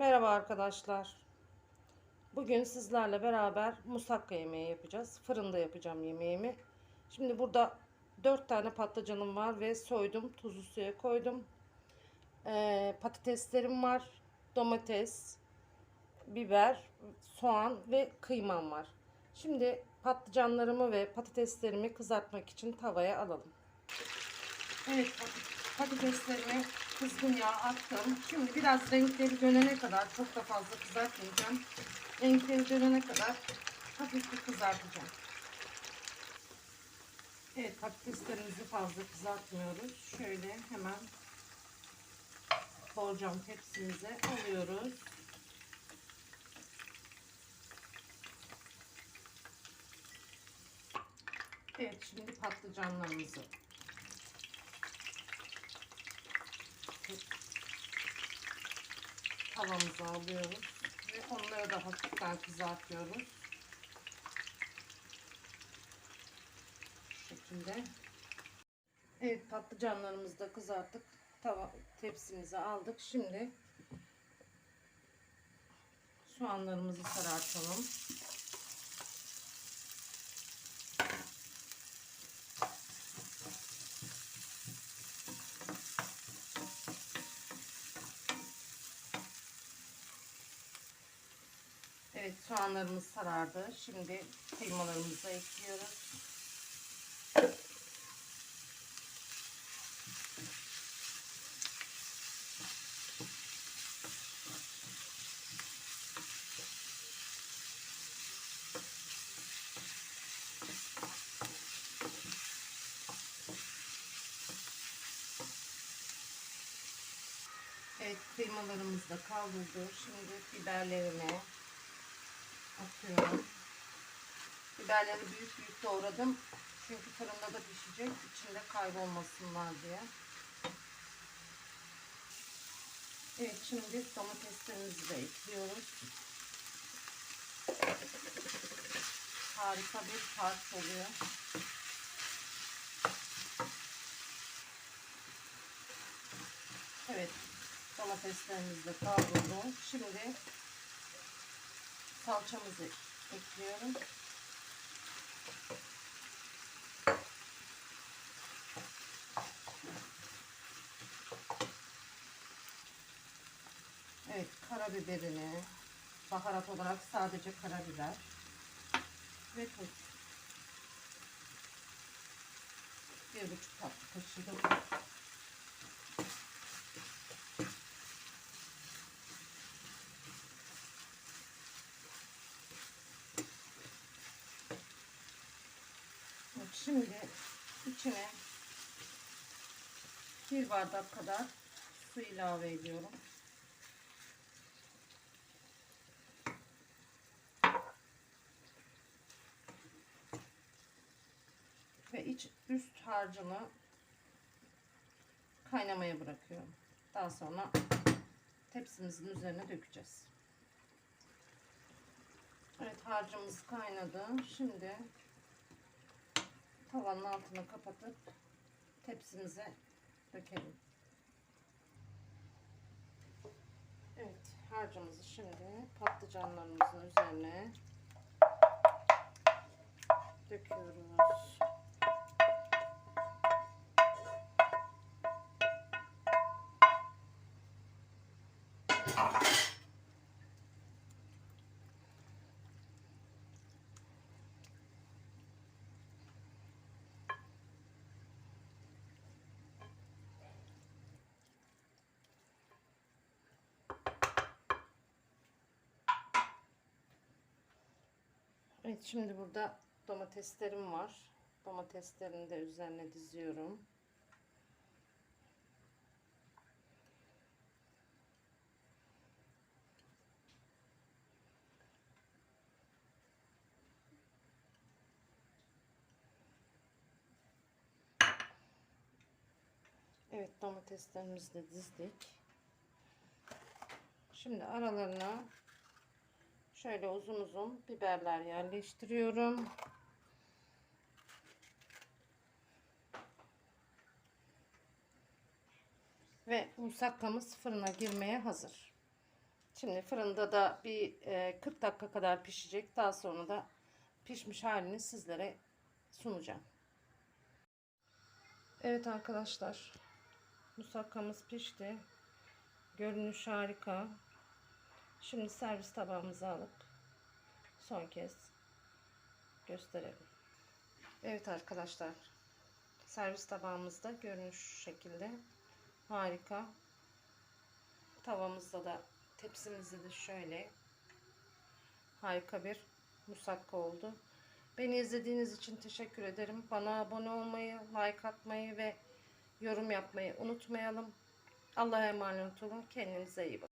Merhaba arkadaşlar. Bugün sizlerle beraber musakka yemeği yapacağız. Fırında yapacağım yemeğimi. Şimdi burada 4 tane patlıcanım var ve soydum. Tuzlu suya koydum. Ee, patateslerim var. Domates, biber, soğan ve kıymam var. Şimdi patlıcanlarımı ve patateslerimi kızartmak için tavaya alalım. Evet pat- patateslerimi kızgın yağ attım. Şimdi biraz renkleri dönene kadar çok da fazla kızartmayacağım. Renkleri dönene kadar hafif bir kızartacağım. Evet patateslerimizi fazla kızartmıyoruz. Şöyle hemen borcam tepsimize alıyoruz. Evet şimdi patlıcanlarımızı tavamıza alıyoruz ve onları da hafiften kızartıyoruz. Şu şekilde. Evet patlıcanlarımızı da kızarttık. Tava tepsimize aldık. Şimdi soğanlarımızı sarartalım. Evet soğanlarımız sarardı. Şimdi kıymalarımızı ekliyoruz. Evet kıymalarımız da kavruldu. Şimdi biberlerimi atıyorum. Biberleri büyük büyük doğradım. Çünkü fırında da pişecek. İçinde kaybolmasınlar diye. Evet şimdi domateslerimizi de ekliyoruz. Harika bir tarif oluyor. Evet domateslerimiz de kavruldu. Şimdi salçamızı ekliyorum. Evet, karabiberini, baharat olarak sadece karabiber ve tuz. Bir buçuk tatlı kaşığı da Şimdi içine bir bardak kadar su ilave ediyorum. Ve iç üst harcını kaynamaya bırakıyorum. Daha sonra tepsimizin üzerine dökeceğiz. Evet harcımız kaynadı. Şimdi tavanın altını kapatıp tepsimize dökelim. Evet harcımızı şimdi patlıcanlarımızın üzerine döküyoruz. Evet şimdi burada domateslerim var. Domateslerini de üzerine diziyorum. Evet domateslerimizi de dizdik. Şimdi aralarına Şöyle uzun uzun biberler yerleştiriyorum. Ve musakkamız fırına girmeye hazır. Şimdi fırında da bir e, 40 dakika kadar pişecek. Daha sonra da pişmiş halini sizlere sunacağım. Evet arkadaşlar. Musakkamız pişti. Görünüş harika. Şimdi servis tabağımıza alıp son kez gösterelim. Evet arkadaşlar. Servis tabağımızda görünüş şekilde. Harika. Tavamızda da tepsimizde de şöyle harika bir musakka oldu. Beni izlediğiniz için teşekkür ederim. Bana abone olmayı, like atmayı ve yorum yapmayı unutmayalım. Allah'a emanet olun. Kendinize iyi bakın.